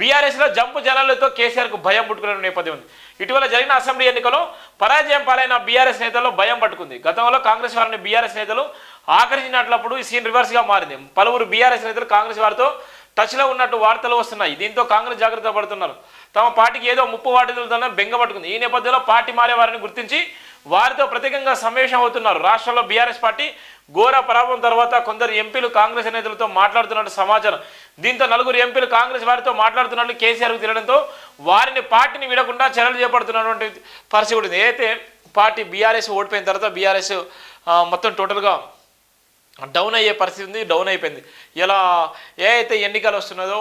బీఆర్ఎస్లో జంపు జనాలతో కేసీఆర్కు భయం పుట్టుకునే నేపథ్యం ఉంది. ఇటీవల జరిగిన అసెంబ్లీ ఎన్నికలో పరాజయం పాలైన బీఆర్ఎస్ నేతల్లో భయం పట్టుకుంది. గతంలో కాంగ్రెస్ వారిని బీఆర్ఎస్ నేతలు ఆకర్షించినట్లప్పుడు ఈ సీన్ రివర్స్గా మారింది. పలువురు బీఆర్ఎస్ నేతలు కాంగ్రెస్ వారితో టచ్లో ఉన్నట్టు వార్తలు వస్తున్నాయి. దీంతో కాంగ్రెస్ జాగ్రత్త పడుతున్నారు. తమ పార్టీకి ఏదో ముప్పు వాటితోనే బెంగ పట్టుకుంది. ఈ నేపథ్యంలో పార్టీ మారే వారిని గుర్తించి వారితో ప్రత్యేకంగా సమావేశం అవుతున్నారు. రాష్ట్రంలో బీఆర్ఎస్ పార్టీ ఘోర పరాభవం తర్వాత కొందరు ఎంపీలు కాంగ్రెస్ నేతలతో మాట్లాడుతున్నట్టు సమాచారం. దీంతో నలుగురు ఎంపీలు కాంగ్రెస్ వారితో మాట్లాడుతున్నట్లు కేసీఆర్కు తెలియడంతో వారిని పార్టీని విడకుండా చర్యలు చేపడుతున్నటువంటి పరిస్థితి కూడా ఉంది. అయితే పార్టీ బీఆర్ఎస్ ఓడిపోయిన తర్వాత బీఆర్ఎస్ మొత్తం టోటల్గా డౌన్ అయ్యే పరిస్థితి ఉంది డౌన్ అయిపోయింది. ఇలా ఏ అయితే ఎన్నికలు వస్తున్నదో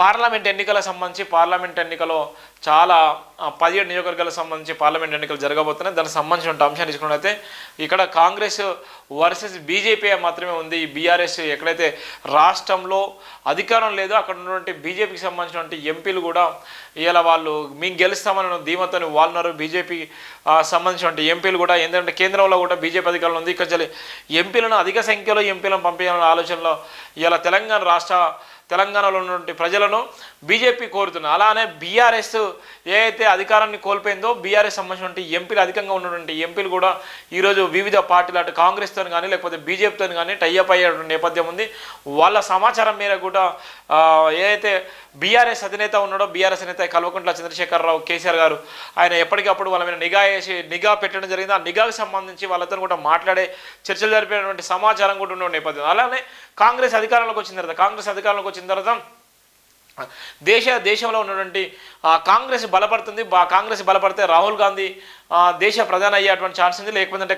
పార్లమెంట్ ఎన్నికలకు సంబంధించి పార్లమెంట్ ఎన్నికలో చాలా పదిహేడు నియోజకవర్గాలకు సంబంధించి పార్లమెంట్ ఎన్నికలు జరగబోతున్నాయి. దానికి సంబంధించిన అంశాన్ని తీసుకున్నట్లయితే ఇక్కడ కాంగ్రెస్ వర్సెస్ బీజేపీ మాత్రమే ఉంది. ఈ బీఆర్ఎస్ ఎక్కడైతే రాష్ట్రంలో అధికారం లేదో అక్కడ ఉన్నటువంటి బీజేపీకి సంబంధించినటువంటి ఎంపీలు కూడా ఇలా వాళ్ళు మేము గెలుస్తామని ధీమతో వాళ్ళున్నారు బీజేపీ సంబంధించినటువంటి ఎంపీలు కూడా ఏంటంటే కేంద్రంలో కూడా బీజేపీ అధికారులు ఉంది. ఇక్కడ చలి ఎంపీలను అధిక సంఖ్యలో ఎంపీలను పంపించాలనే ఆలోచనలో ఇలా తెలంగాణ రాష్ట్ర తెలంగాణలో ఉన్నటువంటి ప్రజలను బీజేపీ కోరుతున్నారు అలానే బీఆర్ఎస్ ఏ అయితే అధికారాన్ని కోల్పోయిందో బీఆర్ఎస్ సంబంధించినటువంటి ఎంపీలు అధికంగా ఉన్నటువంటి ఎంపీలు కూడా ఈరోజు వివిధ పార్టీలు అటు కాంగ్రెస్తో కానీ లేకపోతే బీజేపీతో కానీ టైఅప్ అయ్యేటువంటి నేపథ్యం ఉంది. వాళ్ళ సమాచారం మీద కూడా ఏదైతే బీఆర్ఎస్ అధినేత ఉన్నాడో బీఆర్ఎస్ అధినేత కల్వకుంట్ల చంద్రశేఖరరావు కేసీఆర్ గారు ఆయన ఎప్పటికప్పుడు వాళ్ళ మీద నిఘా వేసి నిఘా పెట్టడం జరిగింది. ఆ నిఘాకు సంబంధించి వాళ్ళతో కూడా మాట్లాడే చర్చలు జరిపినటువంటి సమాచారం కూడా ఉన్న నేపథ్యం. అలానే కాంగ్రెస్ అధికారంలోకి వచ్చిన తర్వాత కాంగ్రెస్ అధికారంలోకి వచ్చిన తర్వాత దేశ దేశంలో ఉన్నటువంటి కాంగ్రెస్ బలపడుతుంది బా- కాంగ్రెస్ బలపడితే రాహుల్ గాంధీ దేశ ప్రధాని అయ్యేటువంటి ఛాన్స్ ఉంది. లేకపోతే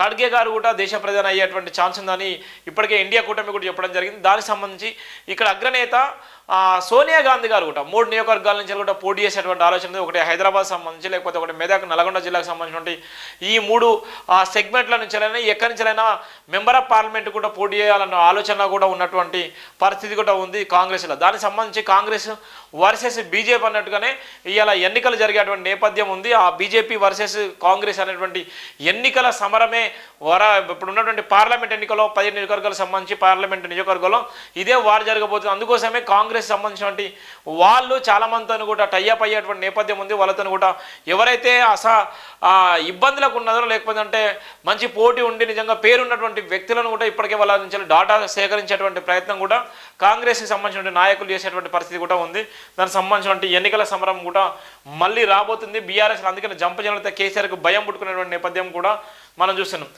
ఖడ్గే గారు కూడా దేశ ప్రధాని అయ్యేటువంటి ఛాన్స్ ఉందని ఇప్పటికే ఇండియా కూటమి కూడా చెప్పడం జరిగింది. దానికి సంబంధించి ఇక్కడ అగ్రనేత సోనియా గాంధీ గారు కూడా మూడు నియోజకవర్గాల నుంచి కూడా పోటీ చేసేటువంటి ఆలోచన ఒకటి హైదరాబాద్ సంబంధించి లేకపోతే ఒకటి మెదక్ నల్గొండ జిల్లాకు సంబంధించినటువంటి ఈ మూడు సెగ్మెంట్ల నుంచి ఎక్కడి నుంచైనా మెంబర్ ఆఫ్ పార్లమెంట్ కూడా పోటీ చేయాలన్న ఆలోచన కూడా ఉన్నటువంటి పరిస్థితి కూడా ఉంది కాంగ్రెస్లో. దానికి సంబంధించి కాంగ్రెస్ వర్సెస్ బీజేపీ అన్నట్టుగానే ఇవాళ ఎన్నికలు జరిగేటువంటి నేపథ్యం ఉంది. ఆ బీజేపీ వర్సెస్ కాంగ్రెస్ అనేటువంటి ఎన్నికల సమరమే వర ఇప్పుడు ఉన్నటువంటి పార్లమెంట్ ఎన్నికలో పదిహేను నియోజకవర్గాలకు సంబంధించి పార్లమెంట్ నియోజకవర్గంలో ఇదే వారు జరగబోతుంది. అందుకోసమే కాంగ్రెస్ సంబంధించినటువంటి వాళ్ళు చాలామందితో కూడా టైఅప్ అయ్యేటువంటి నేపథ్యం ఉంది. వాళ్ళతో కూడా ఎవరైతే అస ఇబ్బందులకు ఉన్నదో లేకపోతే అంటే మంచి పోటీ ఉండి నిజంగా పేరున్నటువంటి వ్యక్తులను కూడా ఇప్పటికే వాళ్ళ నుంచి డాటా సేకరించేటువంటి ప్రయత్నం కూడా కాంగ్రెస్కి సంబంధించిన నాయకులు చేసేటువంటి పరిస్థితి కూడా ఉంది. దానికి సంబంధించిన ఎన్నికల సమరం కూడా మళ్ళీ రాబోతుంది. బీఆర్ఎస్ అందుకని జంప జనత కేసీఆర్కు భయం పుట్టుకునేటువంటి నేపథ్యం కూడా మనం చూస్తున్నాం.